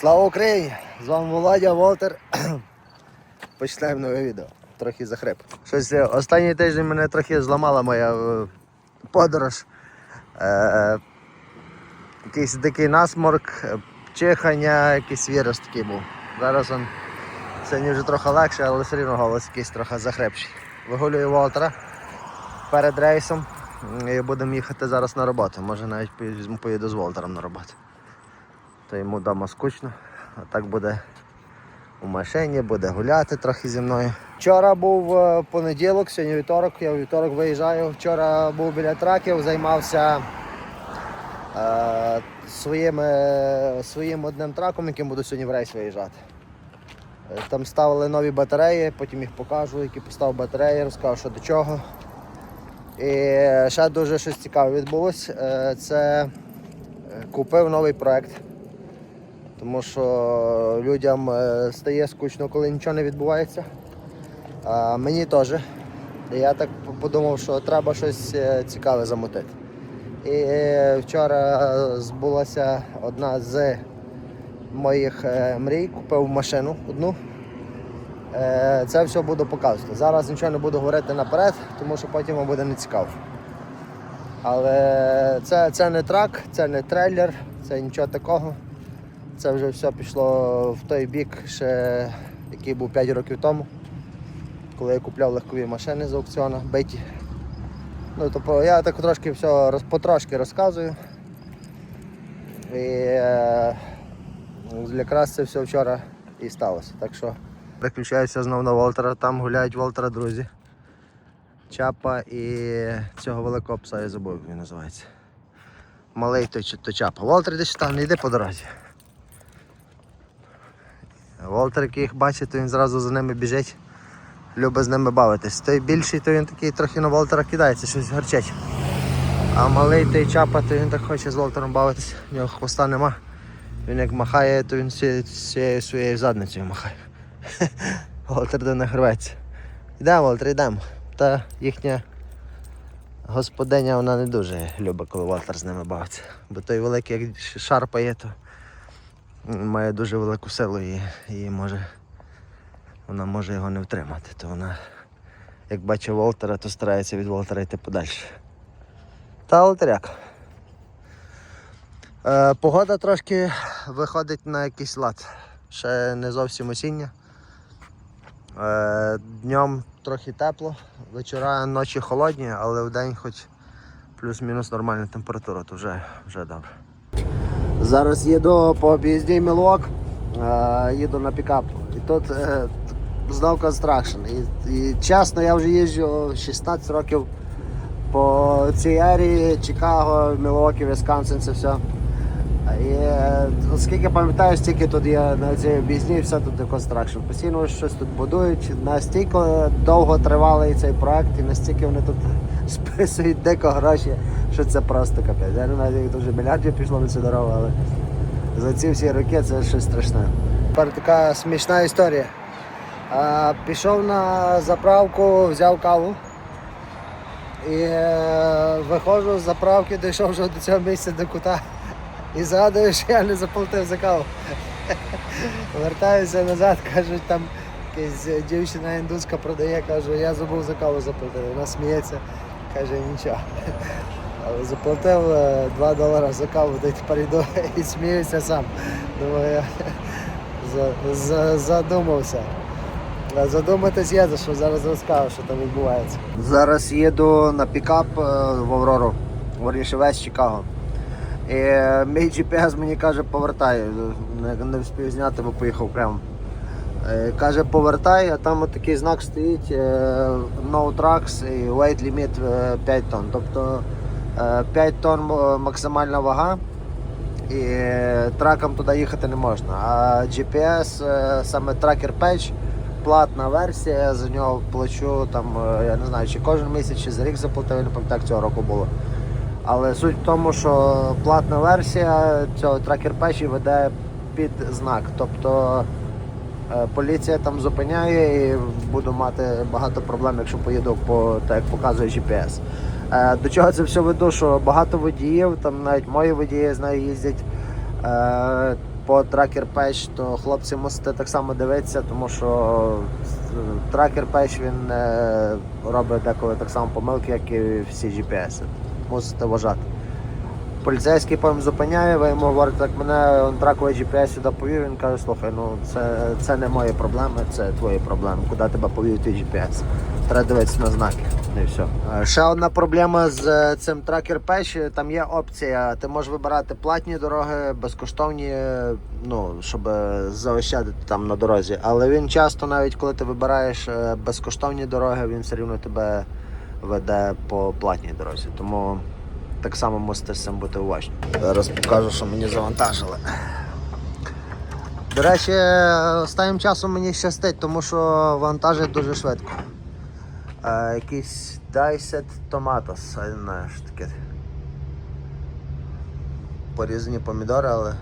Слава Україні! З вами Володя Волтер. Починаємо нове відео. Трохи захрип. Щось е, останній тиждень мене трохи зламала моя е, подорож. Е, якийсь дикий насморк, чихання, якийсь вірус такий був. Зараз он сьогодні вже трохи легше, але все рівно голос якийсь трохи захрипший. Вигулюю Волтера перед рейсом і будемо їхати зараз на роботу. Може навіть поїду з Волтером на роботу то йому вдома скучно. А так буде у машині, буде гуляти трохи зі мною. Вчора був е, понеділок, сьогодні вівторок, я у вівторок виїжджаю. Вчора був біля траків, займався е, своїм, своїм одним траком, яким буду сьогодні в рейс виїжджати. Е, Там ставили нові батареї, потім їх покажу, які поставив батареї, розкажу, що до чого. І ще дуже щось цікаве відбулося. Е, Це купив новий проект. Тому що людям е, стає скучно, коли нічого не відбувається. А мені теж. Я так подумав, що треба щось е, цікаве замутити. І е, вчора збулася одна з моїх мрій, купив машину одну. Це все буду показувати. Зараз нічого не буду говорити наперед, тому що потім вам буде не цікаво. Але це, це не трак, це не трейлер, це нічого такого. Це вже все пішло в той бік, ще, який був 5 років тому, коли я купляв легкові машини з аукціону, биті. Ну, тобто я так трошки все потрошки розказую. І е, якраз це все вчора і сталося. Так що переключаюся знову на Волтера, там гуляють Волтера друзі. Чапа і цього великого пса я забув, він називається. Малий той, чи- то чапа. Волтер десь там, не йди по дорозі. Волтер, який їх бачить, то він зразу за ними біжить, любить з ними бавитись. Той більший, то він такий трохи на Волтера кидається, щось гарчить. А малий той чапа, то він так хоче з Волтером бавитись, в нього хвоста нема. Він як махає, то він всі- своєю задницею махає. Волтер до них рветься. Йдемо, Волтер, йдемо. Та їхня господиня вона не дуже любить, коли Волтер з ними бавиться. Бо той великий, як шарпає, то має дуже велику силу і, і може, вона може його не втримати. То вона, як бачить Волтера, то старається від Волтера йти подальше. Та Волтеряк. Е, погода трошки виходить на якийсь лад. Ще не зовсім осіння. Е, днем трохи тепло, вечора ночі холодні, але в день хоч плюс-мінус нормальна температура, то вже, вже добре. Зараз їду по об'їзді Мілок, е, їду на пікап. І тут е, знов констракшн. І, і чесно, я вже їжджу 16 років по цій арії, Чикаго, Мілокі, Вісконсин, це все. І е, оскільки пам'ятаю, стільки тут є на цій об'їзні, все тут констракшн. Постійно щось тут будують. Настільки довго тривалий цей проект і настільки вони тут списують дико гроші, що це просто капець. Я не знаю, як дуже мільярдів пішло на цю дорогу, але за ці всі роки це щось страшне. Тепер така смішна історія. Пішов на заправку, взяв каву. І е, виходжу з заправки, дійшов вже до цього місця до кута. І згадую, що я не заплатив за каву. Вертаюся назад, кажуть, там якась дівчина індуска продає, кажу, я забув за каву заплатити. Вона сміється, каже, нічого. Заплатив е, 2 долари за каву, й тепер і сміюся сам. Думаю, я за- за- задумався. Задуматись є за що зараз розкажу, що там відбувається. Зараз їду на пікап е, в Аврору, вірніше весь Чикаго. І е, мій GPS мені каже, повертай. Не, не встиг зняти, бо поїхав прямо. Е, Каже, повертай, а там такий знак стоїть е, No Tracks і Weight Limit е, 5 тонн. Тобто е, 5 тонн максимальна вага і е, траком туди їхати не можна. А GPS, е, саме Tracker Patch, платна версія, я за нього плачу там, е, я не знаю, чи кожен місяць, чи за рік заплатив, не пам'ятаю, як цього року було. Але суть в тому, що платна версія цього тракер пеші веде під знак. Тобто е, поліція там зупиняє і буду мати багато проблем, якщо поїду по так, як показує GPS. Е, До чого це все веду, що багато водіїв, там навіть мої водії знаю, їздять. е, по тракер печ, то хлопці мусите так само дивитися, тому що тракер печ він е, робить деколи так само помилки, як і всі GPS. Мусите вважати. Поліцейський потім зупиняє, ви йому говорите, так мене он GPS сюди повів, він каже, слухай, ну це, це не мої проблеми, це твої проблеми. Куди тебе повів твій GPS? Треба дивитися на знаки. І все. Е, Ще одна проблема з е, цим тракер пеш, там є опція. Ти можеш вибирати платні дороги, безкоштовні, е, ну, щоб заощадити там на дорозі. Але він часто, навіть коли ти вибираєш е, безкоштовні дороги, він все рівно тебе веде по платній дорозі. Тому так само мусите з цим бути уважні. Зараз покажу, що мені завантажили. До речі, останнім часом мені щастить, тому що вантажить дуже швидко. Е, якийсь Diced Tomatoes, я не знаю, що таке. Порізані помідори, але.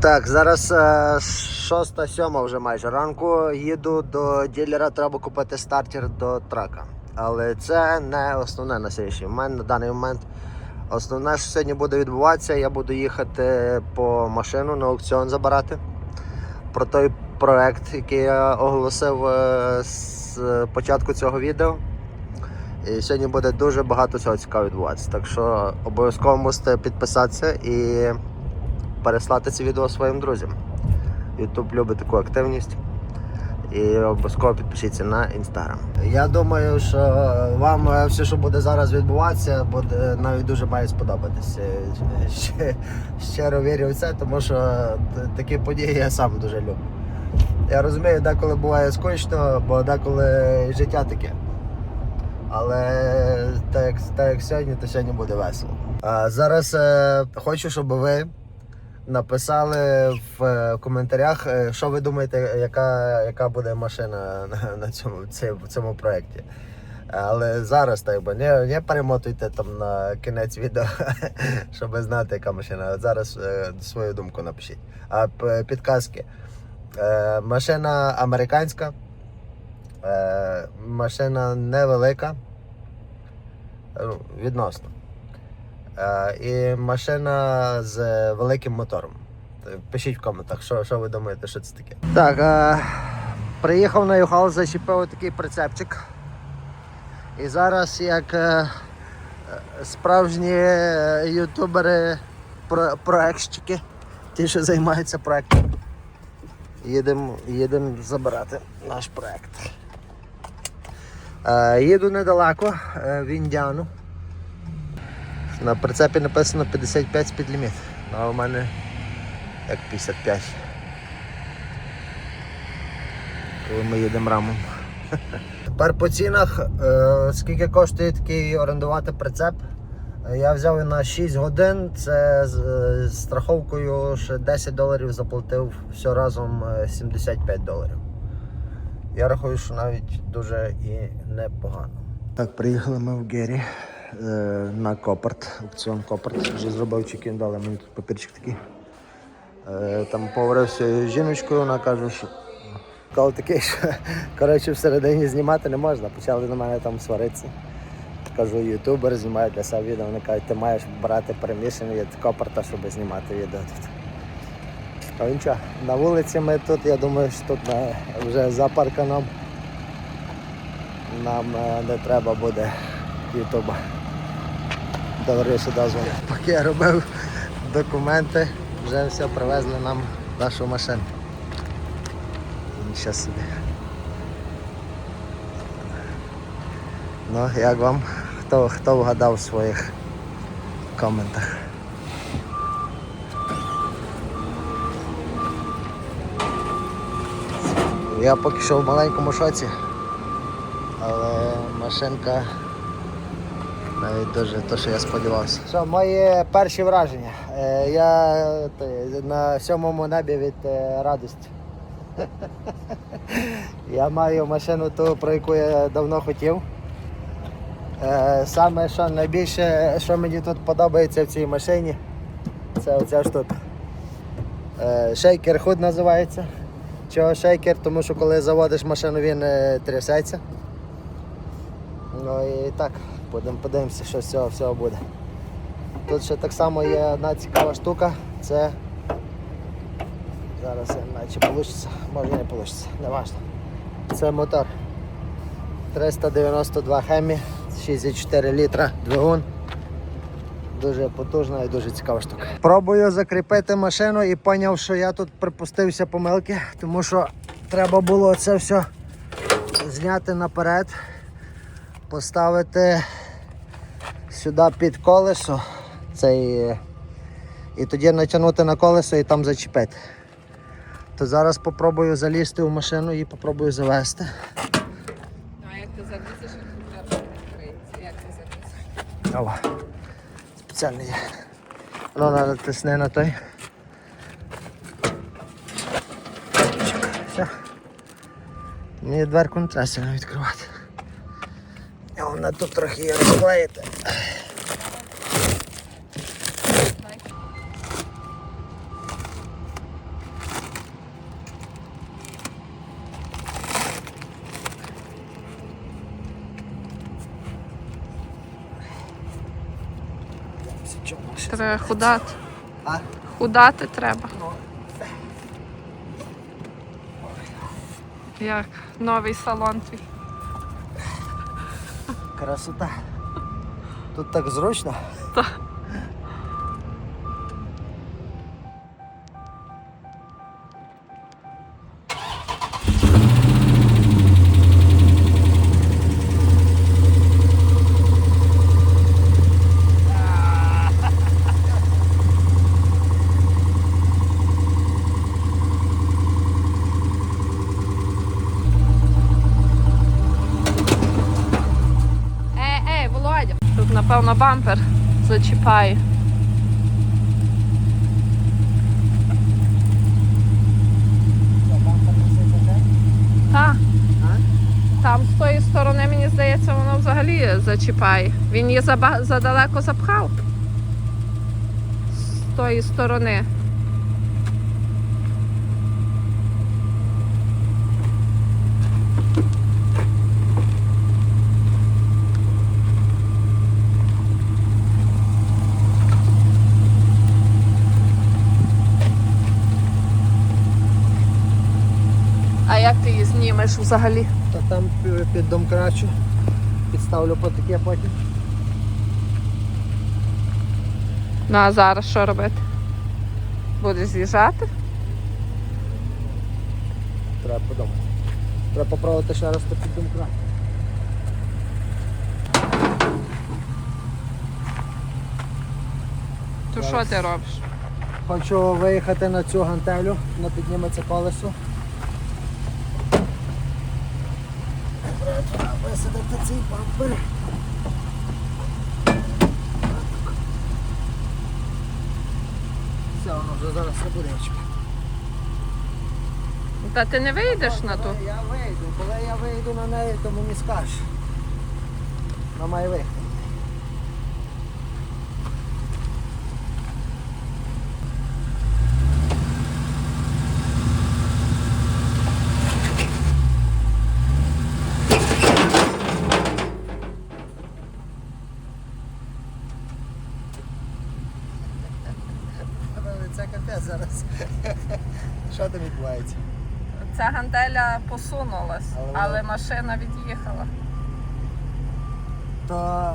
Так, зараз е, шоста, сьома вже майже ранку. Їду до ділера, треба купити стартер до трака. Але це не основне на сьогоднішній момент, на даний момент. Основне, що сьогодні буде відбуватися, я буду їхати по машину на аукціон забирати. Про той проект, який я оголосив е, з початку цього відео. І сьогодні буде дуже багато цього цікавого відбуватися. Так що обов'язково мусите підписатися і переслати це відео своїм друзям. YouTube любить таку активність. І обов'язково підпишіться на інстаграм. Я думаю, що вам все, що буде зараз відбуватися, буде навіть дуже має сподобатися. Щиро вірю в це, тому що такі події я сам дуже люблю. Я розумію, деколи буває скучно, бо деколи життя таке. Але так, так як сьогодні, то сьогодні буде весело. А зараз е, хочу, щоб ви написали в е, коментарях, е, що ви думаєте, яка, яка буде машина на, цьому, в цьому проєкті. Але зараз так би не, не перемотуйте там на кінець відео, щоб знати, яка машина. Зараз е, свою думку напишіть. А підказки. Машина американська, машина невелика, ну, відносно. Е, і машина з великим мотором. Пишіть в коментах, що, що ви думаєте, що це таке. Так, е, приїхав на Юхал, зачепив такий прицепчик. І зараз як е, справжні е, ютубери, про, проектщики, ті, що займаються проектом, їдемо їдем забирати наш проект. Е, їду недалеко, е, в Індіану. На прицепі написано 55 спідліміт, а у мене як 55. Коли ми їдемо рамом. Тепер по цінах, е, скільки коштує такий орендувати прицеп. Е, Я взяв на 6 годин, це з, е, страховкою ще 10 доларів заплатив все разом е, 75 доларів. Я рахую, що навіть дуже і непогано. Так, приїхали ми в Гері на Копорт, аукціон Копорт. Вже зробив чекін, дали мені тут папірчик такий. Е, там поговорився з жіночкою, вона каже, що коли такий, що коротше, всередині знімати не можна. Почали на мене там сваритися. Кажу, ютубер знімає для себе відео. Вони кажуть, ти маєш брати переміщення від Копорта, щоб знімати відео тут. А нічого, на вулиці ми тут, я думаю, що тут на, вже за парканом нам е, не треба буде ютуба. Товаришу дозволу. Поки я робив документи, вже все привезли нам нашу машину. Нічого собі. Ну, як вам? Хто, хто вгадав в своїх коментах? Я поки що в маленькому шоці, але машинка навіть дуже те, що я сподівався. Що, мої перші враження. Е, Я на сьомому небі від е, радості. Я маю машину ту, про яку я давно хотів. Е, Саме що найбільше, що мені тут подобається в цій машині, це оця. Е, Шейкер худ називається. Чого шейкер? Тому що коли заводиш машину, він трясеться. Ну і так, будемо подивимося, що з цього всього буде. Тут ще так само є одна цікава штука. Це зараз я наче вийде, може не вийде, не важливо. Це мотор. 392 хемі, 64 літра двигун. Дуже потужна і дуже цікава штука. Пробую закріпити машину і зрозумів, що я тут припустився помилки, тому що треба було це все зняти наперед, поставити сюди під колесо цей, і тоді натягнути на колесо і там зачепити. То зараз спробую залізти в машину і спробую завести. А як ти залізеш, як ти відкриється? Як ти залізеш? Ова. Спеціальний є. Ну, треба тисни на той. Все. Мені дверку не треба сильно відкривати. А вона тут трохи є розклеїти. Треба худати. А? Худати треба. Ну. Як новий салон твій. Красота. Тут так зручно. Так. Бампер зачіпає. Так. Там з тої сторони, мені здається, воно взагалі зачіпає. Він її задалеко запхав. З тої сторони. А як ти її знімеш взагалі? Та там пі- під домкрачу. Підставлю по таке потім. Ну а зараз що робити? Будеш з'їжджати? Треба подумати. Треба попробувати ще раз під домкрачу. То що ти робиш? Хочу виїхати на цю гантелю, воно підніметься колесо. Треба висадити цей бампер. Все, воно вже зараз не буде. Та ти не вийдеш на ту? Я вийду, коли я вийду на неї, то мені скажеш. Вона має виїхати. Це капець зараз. Що там відбувається? Ця посунулась, Але але машина від'їхала. То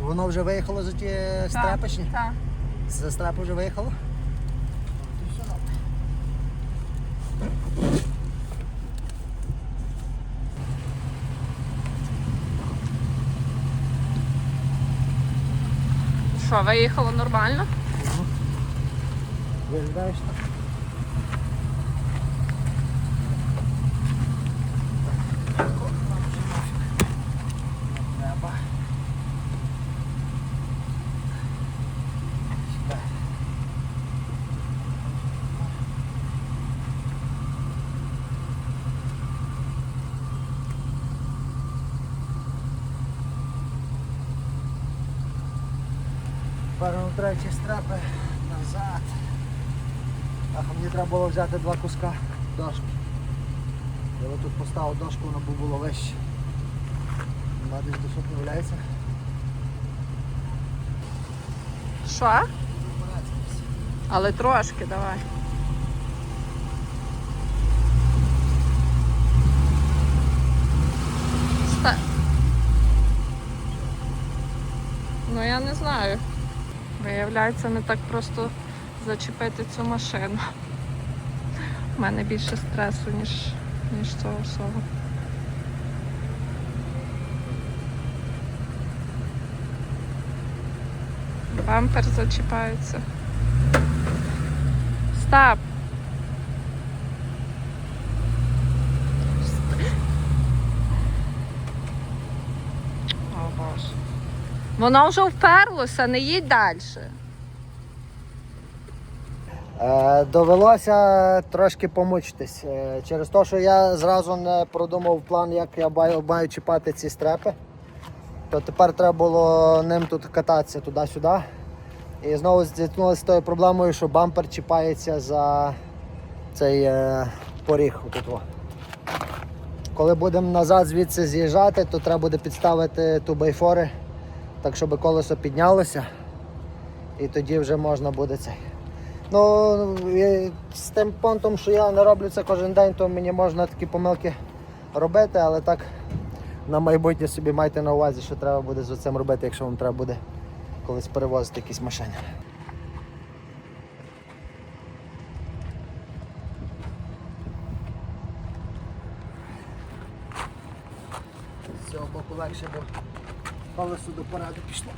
воно вже виїхало за ті страпочні? Так. За страпи вже виїхало? Що, виїхало нормально? Виглядаєш так? Треба. Сюди. Тепер треба ті страпи назад. Ах, мені треба було взяти два куска дошки. Я тут поставив дошку, воно б було вище. Вона десь до сотні валяється. Що? Але трошки давай. Ста... Ну я не знаю. Виявляється, не так просто зачепити цю машину. У мене більше стресу, ніж, ніж цього всього. Бампер зачіпається. Стап! Воно вже вперлося, не їдь далі. Е, довелося трошки помучитись. Е, через те, що я зразу не продумав план, як я маю, маю чіпати ці стрепи, то тепер треба було ним тут кататися туди-сюди. І знову зіткнулися з тою проблемою, що бампер чіпається за цей е, поріг. Отут. Коли будемо назад звідси з'їжджати, то треба буде підставити тубайфори, так щоб колесо піднялося. І тоді вже можна буде цей. Ну, з тим понтом, що я не роблю це кожен день, то мені можна такі помилки робити, але так на майбутнє собі майте на увазі, що треба буде з цим робити, якщо вам треба буде колись перевозити якісь машини. З цього боку легше, бо колесо до поради пішло.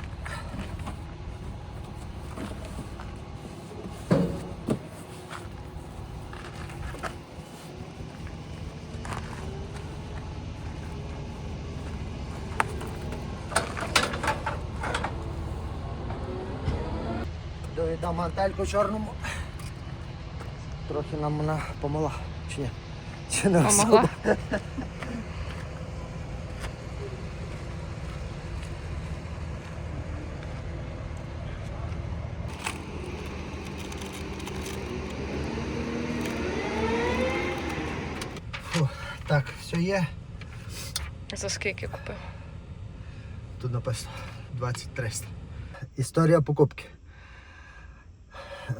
Довідам гантельку чорному. Трохи нам вона помогла. Чи ні? Чи не особо? Фу, Так, все є. За скільки купив? Тут написано 2300. Історія покупки.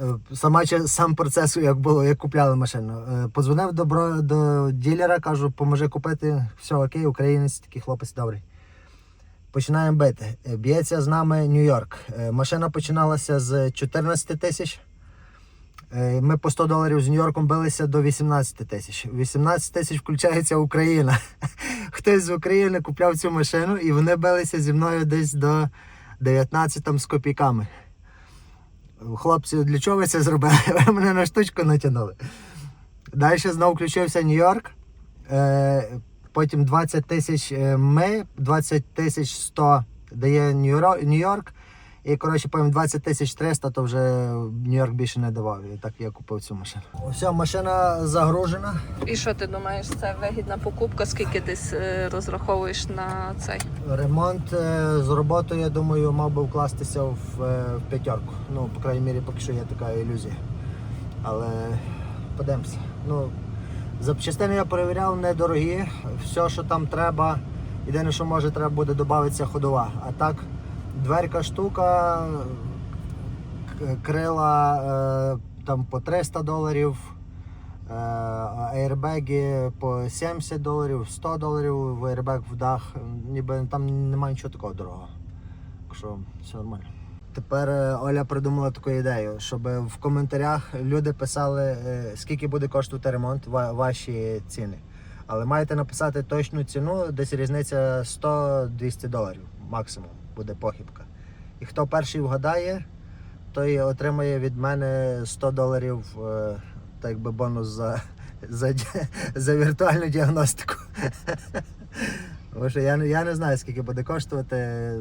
Е, Сама, сам процес, як було, як купляли машину. Е, Подзвонив до, до ділера, кажу, поможи купити. Все окей, українець, такий хлопець добрий. Починаємо бити. Е, Б'ється з нами Нью-Йорк. Машина починалася з 14 тисяч. Ми по 100 доларів з Нью-Йорком билися до 18 тисяч. 18 тисяч включається Україна. Хтось з України купляв цю машину і вони билися зі мною десь до 19 там, з копійками. Хлопці, для чого ви це зробили? Ви мене на штучку натягнули. Далі знову включився Нью-Йорк. Е, потім 20 тисяч е, ми, 20 тисяч 100 дає Нью-Йорк. І коротше, потім 20 тисяч 300, то вже Нью-Йорк більше не давав. І так я купив цю машину. Все, машина загружена. І що ти думаєш, це вигідна покупка? Скільки десь е, розраховуєш на цей? Ремонт е, з роботою, я думаю, мав би вкластися в, е, в п'ятерку. Ну, по крайній мірі, поки що є така ілюзія. Але подивимося. Ну, запчастини я перевіряв недорогі. Все, що там треба. Єдине, що може, треба буде додатися ходова. А так, дверка штука, крила е, там по 300 доларів. Е, Аербеги по 70 доларів, 100 доларів аербег в дах. Ніби там немає нічого такого дорогого. Так що все нормально. Тепер е, Оля придумала таку ідею, щоб в коментарях люди писали, скільки буде коштувати ремонт, ваші ціни. Але маєте написати точну ціну, десь різниця 100-200 доларів максимум буде похибка. І хто перший вгадає, той отримає від мене 100 доларів е, так якби бонус за, за, за віртуальну діагностику. Тому що я, я не знаю, скільки буде коштувати.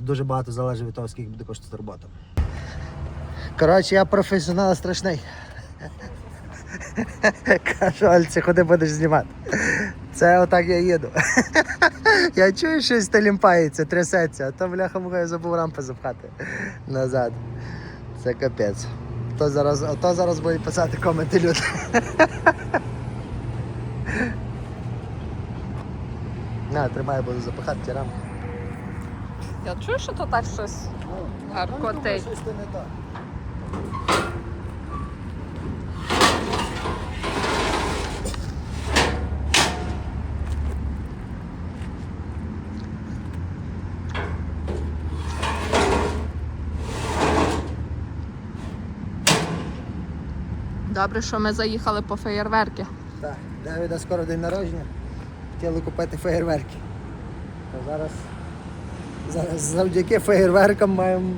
Дуже багато залежить від того, скільки буде коштувати робота. Коротше, я професіонал страшний. Кажу, Альці, куди будеш знімати. Це отак я їду. Я чую, щось талімпається, трясеться, а то бляха муха я забув рампи запхати назад. Це капець. То зараз, а то зараз будуть писати коменти люди. На, тримай, буду запихати ті рамки. Я чую, що то так щось Гаркотить. Щось не так. Добре, що ми заїхали по феєрверки. Так, Давіда скоро день народження. Хотіли купити феєрверки. То зараз, зараз завдяки феєрверкам маємо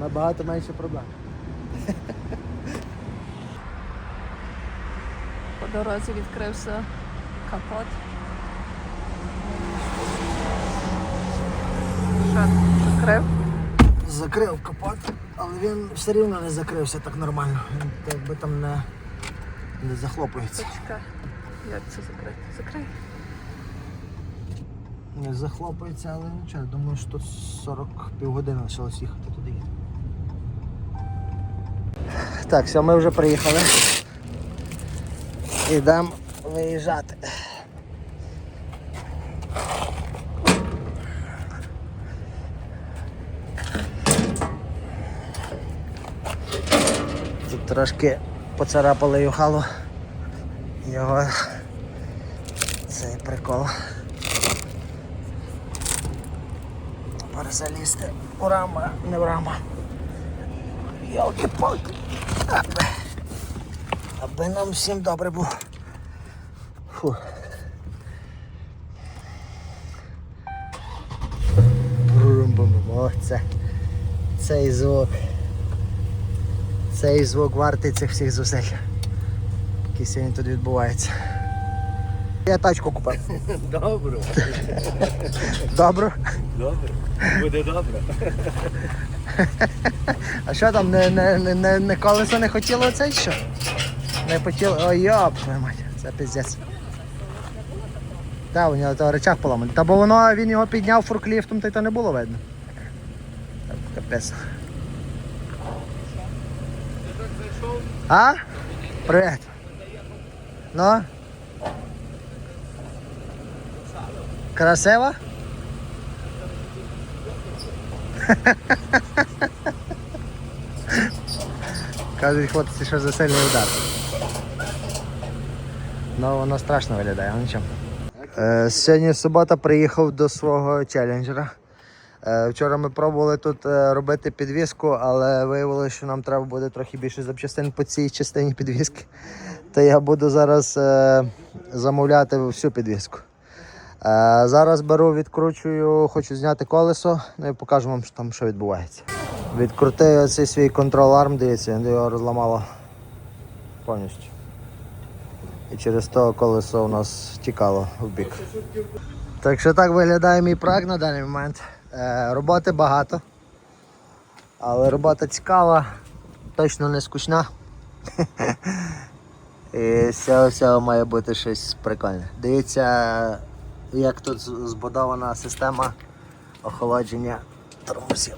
набагато менше проблем. По дорозі відкрився капот. Що, закрив? Закрив капот, але він все рівно не закрився так нормально. Він якби там не, не захлопується. Почекай. Як це закрити? Закрий. Не захлопується, але нічого. Думаю, що тут 40 півгодини лишилось їхати туди. Так, все, ми вже приїхали. Ідемо виїжджати. Тут трошки поцарапали юхалу. Його цей прикол. Перезалізти у раму, не в раму. Йолки-палки. Аби. Аби нам всім добре було. Фу. О, це. Цей звук. Цей звук вартий цих всіх зусиль. Який сьогодні тут відбувається. Я тачку купив. Добре, Добре. добре. Буде добре. А що там, не, не, не, не, колесо не хотіло цей що? Не хотіло. Ой, йоп, твою мать, це піздець. Так, у нього то речах поламаний. Та бо воно він його підняв форкліфтом, то й то не було видно. Капець. А? Привіт. Ну? Красиво? Кажуть, хлопці, що за сильний удар. Ну, воно страшно виглядає, нічого. Е, сьогодні субота приїхав до свого челенджера. Е, вчора ми пробували тут е, робити підвіску, але виявилося, що нам треба буде трохи більше запчастин по цій частині підвіски. То я буду зараз е, замовляти всю підвіску. Е, зараз беру, відкручую, хочу зняти колесо, ну і покажу вам, що там що відбувається. Відкрутив оцей свій контрол-арм, дивіться, його розламало повністю. І через то колесо у нас тікало в бік. Так що так виглядає мій проект на даний момент. Е, роботи багато. Але робота цікава, точно не скучна. І з цього має бути щось прикольне. Дивіться, як тут збудована система охолодження тормозів.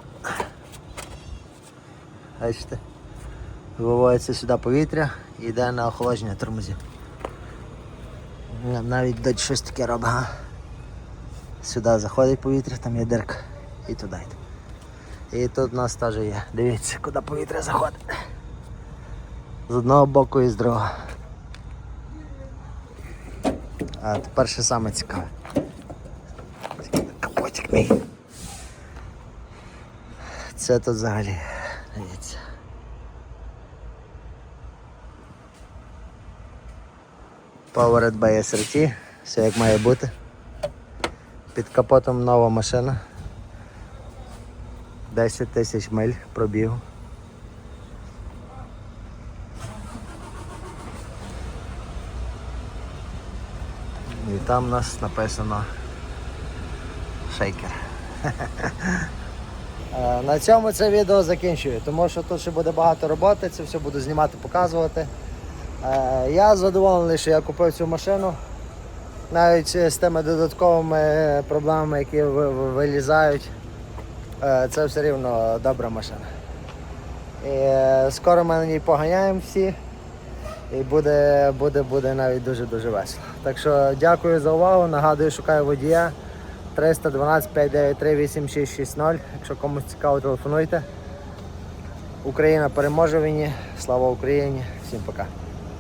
Бачите? Виводиться сюди повітря і йде на охолодження тормозів. Навіть дать щось таке робить. Сюди заходить повітря, там є дирка. І туди. І тут у нас теж є. Дивіться, куди повітря заходить. З одного боку і з другого. А тепер ще саме цікаве. Капотик мій. Це тут взагалі. Дивіться. Powered by SRT, все як має бути. Під капотом нова машина. 10 тисяч миль пробігу. І там у нас написано шейкер. Е, На цьому це відео закінчую, тому що тут ще буде багато роботи, це все буду знімати, показувати. Е, Я задоволений, що я купив цю машину. Навіть з тими додатковими проблемами, які ви- ви- вилізають, е, це все рівно добра машина. І е, скоро ми на ній поганяємо всі. І буде, буде, буде навіть дуже-дуже весело. Так що дякую за увагу. Нагадую, шукаю водія 312 593 8660. Якщо комусь цікаво, телефонуйте. Україна переможе в війні. Слава Україні! Всім пока.